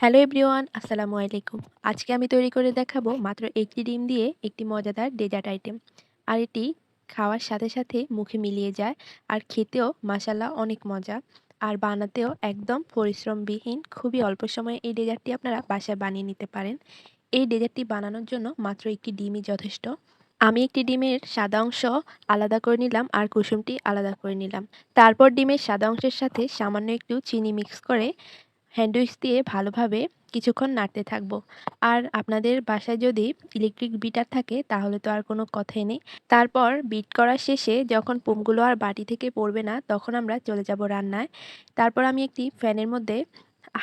Hello everyone, আসসালামু আলাইকুম। আজকে আমি তৈরি করে দেখাবো মাত্র একটি ডিম দিয়ে একটি মজাদার ডেজার্ট আইটেম। আর এটি খাওয়ার সাথে সাথে মুখে মিলিয়ে যায় আর খেতেও মাসাল্লাহ অনেক মজা। আর বানাতেও একদম পরিশ্রমবিহীন, খুবই অল্প সময়ে এই ডেজার্টটি আপনারা বাসায় বানিয়ে নিতে পারেন। এই ডেজার্টটি বানানোর জন্য মাত্র একটি ডিমই যথেষ্ট। আমি একটি ডিমের সাদা অংশ আলাদা করে নিলাম আর কুসুমটি আলাদা করে নিলাম। তারপর ডিমের সাদা অংশের সাথে সামান্য একটু চিনি মিক্স করে হ্যান্ডউইচ দিয়ে ভালোভাবে কিছুক্ষণ নাড়তে থাকব। আর আপনাদের বাসায় যদি ইলেকট্রিক বিটার থাকে, তাহলে তো আর কোনো কথাই নেই। তারপর বিট করা শেষে যখন পোমগুলো আর বাটি থেকে পড়বে না, তখন আমরা চলে যাব রান্নায়। তারপর আমি একটি ফ্যানের মধ্যে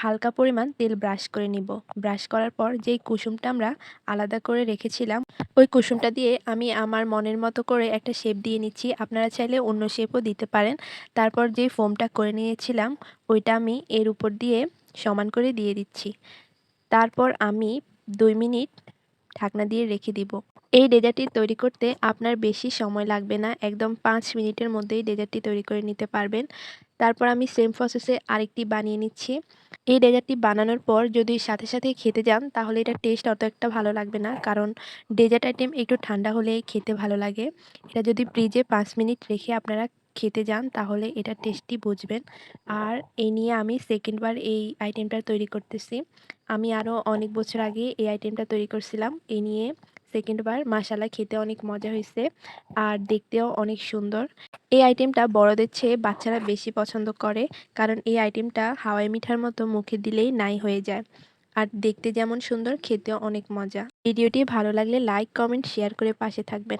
হালকা পরিমাণ তেল ব্রাশ করে নিব। ব্রাশ করার পর যেই কুসুমটা আমরা আলাদা করে রেখেছিলাম, ওই কুসুমটা দিয়ে আমি আমার মনের মতো করে একটা শেপ দিয়ে নিচ্ছি। আপনারা চাইলে অন্য শেপও দিতে পারেন। তারপর যে ফোমটা করে নিয়েছিলাম, ওইটা আমি এর উপর দিয়ে সমান করে দিয়ে দিচ্ছি। তারপর আমি দুই মিনিট ঢাকনা দিয়ে রেখে দিব। এই ডেজার্টটি তৈরি করতে আপনার বেশি সময় লাগবে না। একদম পাঁচ মিনিটের মধ্যেই ডেজার্টটি তৈরি করে নিতে পারবেন। তারপর আমি সেম প্রসেসে আরেকটি বানিয়ে নিচ্ছি। এই ডেজার্টটি বানানোর পর যদি সাথে সাথে খেতে যান, তাহলে এটা টেস্ট অত একটা ভালো লাগবে না। কারণ ডেজার্ট আইটেম একটু ঠান্ডা হলে খেতে ভালো লাগে। এটা যদি ফ্রিজে পাঁচ মিনিট রেখে আপনারা খেতে যান, তাহলে এটা টেস্টি বুঝবেন। আর এই নিয়ে আমি সেকেন্ডবার এই আইটেমটা তৈরি করতেছি। আমি আরও অনেক বছর আগে এই আইটেমটা তৈরি করছিলাম। এই নিয়ে সেকেন্ডবার মাসালা খেতে অনেক মজা হয়েছে আর দেখতেও অনেক সুন্দর। এই আইটেমটা বড়দের চেয়ে বাচ্চারা বেশি পছন্দ করে কারণ এই আইটেমটা হাওয়াই মিঠার মতো মুখে দিলেই নাই হয়ে যায়। আর দেখতে যেমন সুন্দর, খেতেও অনেক মজা। ভিডিওটি ভালো লাগলে লাইক কমেন্ট শেয়ার করে পাশে থাকবেন।